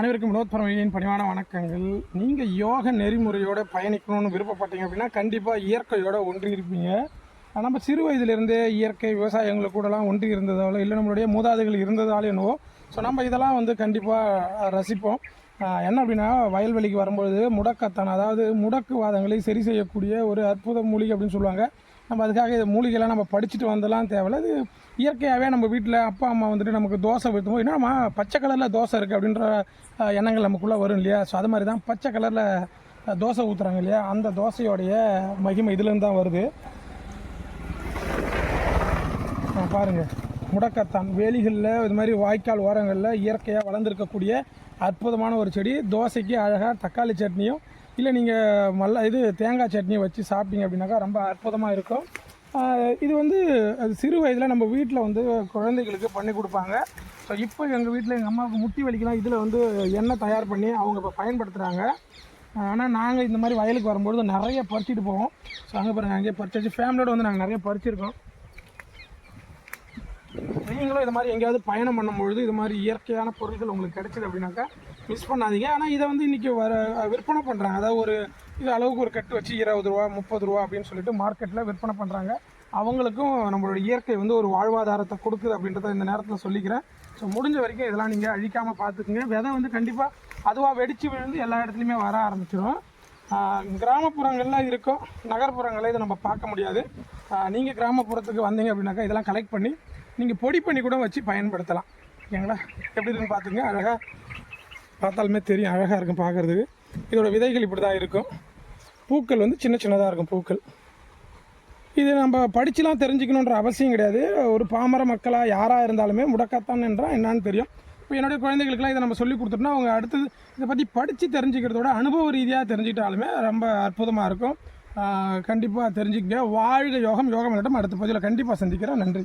அனைவருக்கும் வினோத் பரமையின் பணிவான வணக்கங்கள். நீங்கள் யோக நெறிமுறையோடு பயணிக்கணும்னு விருப்பப்பட்டீங்க அப்படின்னா கண்டிப்பாக இயற்கையோட ஒன்றி இருப்பீங்க. நம்ம சிறு வயதிலிருந்தே இயற்கை விவசாயங்களை கூடலாம் ஒன்றி இருந்ததால இல்லை நம்மளுடைய மூதாதைகள் இருந்ததால என்னவோ ஸோ நம்ம இதெல்லாம் வந்து கண்டிப்பாக ரசிப்போம். என்ன அப்படின்னா வயல்வெளிக்கு வரும்பொழுது முடக்கத்தான் அதாவது முடக்குவாதங்களை சரி செய்யக்கூடிய ஒரு அற்புத மூலிகை அப்படின்னு சொல்லுவாங்க. நம்ம அதுக்காக இதை மூலிகைலாம் நம்ம படிச்சுட்டு வந்தெல்லாம் தேவையில்ல. அது இயற்கையாகவே நம்ம வீட்டில் அப்பா அம்மா வந்துட்டு நமக்கு தோசை ஊற்றும்போது என்னம்மா பச்சை கலரில் தோசை இருக்குது அப்படின்ற எண்ணங்கள் நமக்குள்ளே வரும் இல்லையா? ஸோ அது மாதிரி தான் பச்சை கலரில் தோசை ஊற்றுறாங்க இல்லையா? அந்த தோசையோடைய மகிமை இதுலேருந்து தான் வருது. பாருங்கள் முடக்கத்தான். வேலிகளில் இது மாதிரி வாய்க்கால் ஓரங்களில் இயற்கையாக வளர்ந்துருக்கக்கூடிய அற்புதமான ஒரு செடி. தோசைக்கு அழகாக தக்காளி சட்னியும் இல்லை நீங்கள் மல்ல இது தேங்காய் சட்னியை வச்சு சாப்பிட்டீங்க அப்படின்னாக்கா ரொம்ப அற்புதமாக இருக்கும். இது வந்து அது சிறு வயதில் நம்ம வீட்டில் வந்து குழந்தைகளுக்கு பண்ணி கொடுப்பாங்க. ஸோ இப்போ எங்கள் வீட்டில் எங்கள் அம்மாவுக்கு முட்டி வலிக்கலாம் இதில் வந்து எண்ணெய் தயார் பண்ணி அவங்க இப்போ பயன்படுத்துகிறாங்க ஆனால் நாங்கள் இந்த மாதிரி வயலுக்கு வரும்பொழுது நிறைய பறிச்சுட்டு போவோம். ஸோ அங்கே பாருங்கள் அங்கேயே பறிச்சு ஃபேமிலியோடு ஃபேமிலியோட வந்து நாங்கள் நிறைய பறிச்சிருக்கோம். நீங்களும் இது மாதிரி எங்கேயாவது பயணம் பண்ணும்பொழுது இது மாதிரி இயற்கையான பொருட்கள் உங்களுக்கு கிடைச்சிது அப்படின்னாக்கா மிஸ் பண்ணாதீங்க. ஆனால் இதை வந்து இன்றைக்கி வர விற்பனை பண்ணுறாங்க அதாவது ஒரு இது அளவுக்கு ஒரு கட்டு வச்சு இருபது ரூபா முப்பது ரூபா அப்படின்னு சொல்லிட்டு மார்க்கெட்டில் விற்பனை பண்ணுறாங்க அவங்களுக்கும் நம்மளோட இயற்கை வந்து ஒரு வாழ்வாதாரத்தை கொடுக்குது அப்படின்றத இந்த நேரத்தில் சொல்லிக்கிறேன். ஸோ முடிஞ்ச வரைக்கும் இதெல்லாம் நீங்கள் அழிக்காமல் பார்த்துக்குங்க. விதை வந்து கண்டிப்பாக அதுவாக வெடித்து விழுந்து எல்லா இடத்துலையுமே வர ஆரம்பிச்சிடும் கிராமப்புறங்களில் இருக்கும். நகர்ப்புறங்களில் இதை நம்ம பார்க்க முடியாது. நீங்கள் கிராமப்புறத்துக்கு வந்தீங்க அப்படின்னாக்கா இதெல்லாம் கலெக்ட் பண்ணி நீங்கள் பொடி பண்ணி கூட வச்சு பயன்படுத்தலாம். ஓகேங்களா? எப்படி இருக்குன்னு பார்த்துங்க. அழகாக பார்த்தாலுமே தெரியும். அழகாக இருக்கும் பார்க்குறதுக்கு. இதோட விதைகள் இப்படி தான் இருக்கும். பூக்கள் வந்து சின்ன சின்னதாக இருக்கும் பூக்கள். இது நம்ம படிச்சுலாம் தெரிஞ்சுக்கணுன்ற அவசியம் கிடையாது. ஒரு பாமர மக்களாக யாராக இருந்தாலுமே முடக்கத்தான் என்றால் என்னான்னு தெரியும். இப்போ என்னுடைய குழந்தைகளுக்குலாம் இதை நம்ம சொல்லி கொடுத்துட்டோம்னா அவங்க அடுத்தது இதை பற்றி படித்து தெரிஞ்சுக்கிறதோட அனுபவ ரீதியாக தெரிஞ்சுக்கிட்டாலுமே ரொம்ப அற்புதமாக இருக்கும். கண்டிப்பாக தெரிஞ்சுக்கங்க. வாழ்க யோகம். யோகம் இல்லாட்டம் அடுத்த பதிவில் கண்டிப்பாக சந்திக்கிறேன் நன்றி.